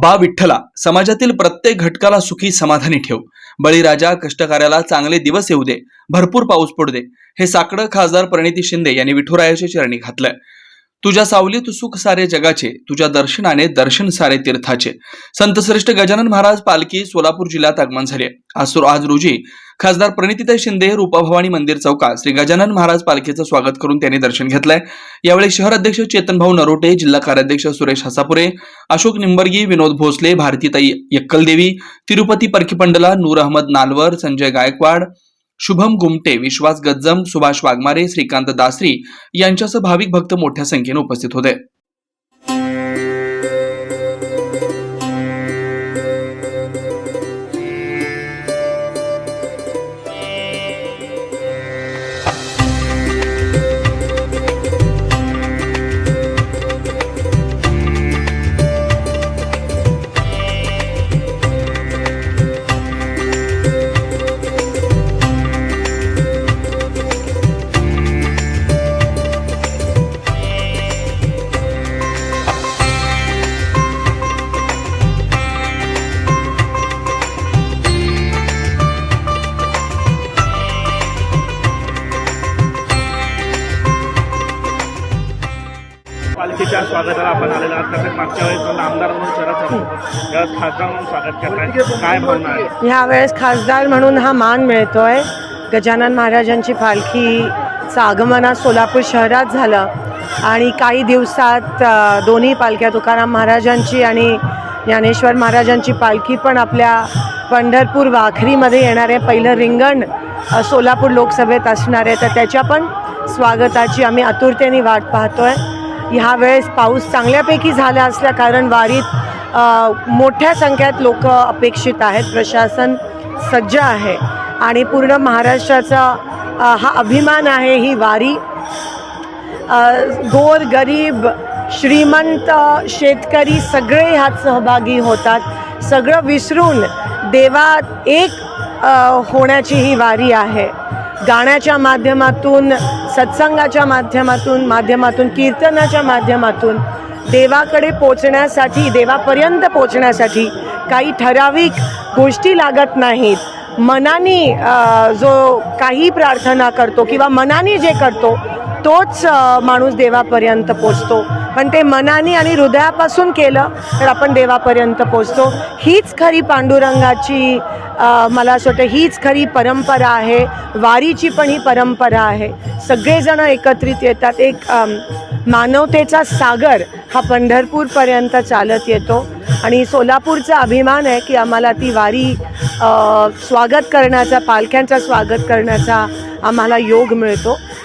बा विठ्ठला समाजातील प्रत्येक घटकाला सुखी समाधानी ठेव. बळीराजा कष्टकार्याला चांगले दिवस येऊ दे. भरपूर पाऊस पडू दे. हे साकडं खासदार प्रणिती शिंदे यांनी विठुरायाच्या चरणी घातलंय तुझ्या सावलीत सुख सारे जगाचे तुझ्या दर्शनाने दर्शन सारे तीर्थाचे. संत श्रेष्ठ गजानन महाराज पालखी सोलापूर जिल्ह्यात आगमन झाले. आज आज रोजी खासदार प्रणितीताई शिंदे रूपाभवानी मंदिर चौकात श्री गजानन महाराज पालखीचं स्वागत करून त्यांनी दर्शन घेतलंय. यावेळी शहर अध्यक्ष चेतनभाऊ नरोटे जिल्हा कार्याध्यक्ष सुरेश हसापुरे अशोक निंबर्गी विनोद भोसले भारतीताई यक्कलदेवी तिरुपती परकीपंडला नूर अहमद नालवर संजय गायकवाड शुभम गुमटे विश्वास गज्जम सुभाष वाघमारे श्रीकांत दासरी यांच्यासह भाविक भक्त मोठ्या संख्येने उपस्थित होते. पालखीच्या स्वागताला आपण आलेला आहात. कारण मागच्या वेळेस मला आमदार म्हणून शरद होतो. यावेळेस खासदार म्हणून स्वागत करताय. काय भावना आहे? ह्यावेळेस खासदार म्हणून हा मान मिळतोय. गजानन महाराजांची पालखीचं आगमन आज सोलापूर शहरात झालं. आणि काही दिवसात अ, दोन्ही पालख्या तुकाराम महाराजांची आणि ज्ञानेश्वर महाराजांची पालखी पण आपल्या पंढरपूर वाखरीमध्ये येणारे पहिलं रिंगण अ, सोलापूर लोकसभेत असणार आहे. तर त्याच्या पण स्वागताची आम्ही आतुरतेने वाट पाहतोय. ह्यावेळेस पाऊस चांगल्यापैकी झाला असल्या कारण वारीत मोठ्या संख्येत लोक अपेक्षित आहेत. प्रशासन सज्ज आहे. आणि पूर्ण महाराष्ट्राचा हा अभिमान आहे ही वारी. गोर गरीब श्रीमंत शेतकरी सगळे ह्यात सहभागी होतात. सगळं विसरून देवात एक होण्याची ही वारी आहे. गाण्याच्या माध्यमातून सत्संगाच्या माध्यमातून माध्यमातून कीर्तनाच्या माध्यमातून देवाकडे पोचण्यासाठी देवापर्यंत पोचण्यासाठी काही ठराविक गोष्टी लागत नाहीत. मनाने जो काही प्रार्थना करतो किंवा मनाने जे करतो तोच माणूस देवापर्यंत पोचतो. पण ते मनाने आणि हृदयापासून केलं तर आपण देवापर्यंत पोचतो हीच खरी पांडुरंगाची मला असं वाटतं हीच खरी परंपरा आहे. वारीची पण ही परंपरा आहे. सगळेजणं एकत्रित येतात. एक मानवतेचा सागर हा पंढरपूरपर्यंत चालत येतो. आणि सोलापूरचा अभिमान आहे की आम्हाला ती वारी स्वागत करण्याचा पालख्यांचा स्वागत करण्याचा आम्हाला योग मिळतो.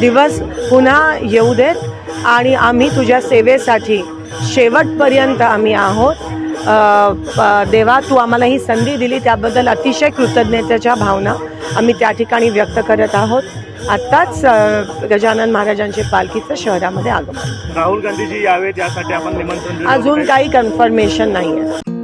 दिवस पुन्हा येऊ देत आणि आम्ही तुझ्या सेवेसाठी शेवटपर्यंत आम्ही आहोत. देवा तू आम्हाला ही संधी दिली त्याबद्दल अतिशय कृतज्ञतेच्या भावना आम्ही त्या ठिकाणी व्यक्त करत आहोत. आत्ताच गजानन महाराजांचे पालखीचं शहरामध्ये आगमन. राहुल गांधीजी यावेत यासाठी आपण निमंत्रण अजून. काही कन्फर्मेशन नाही आहे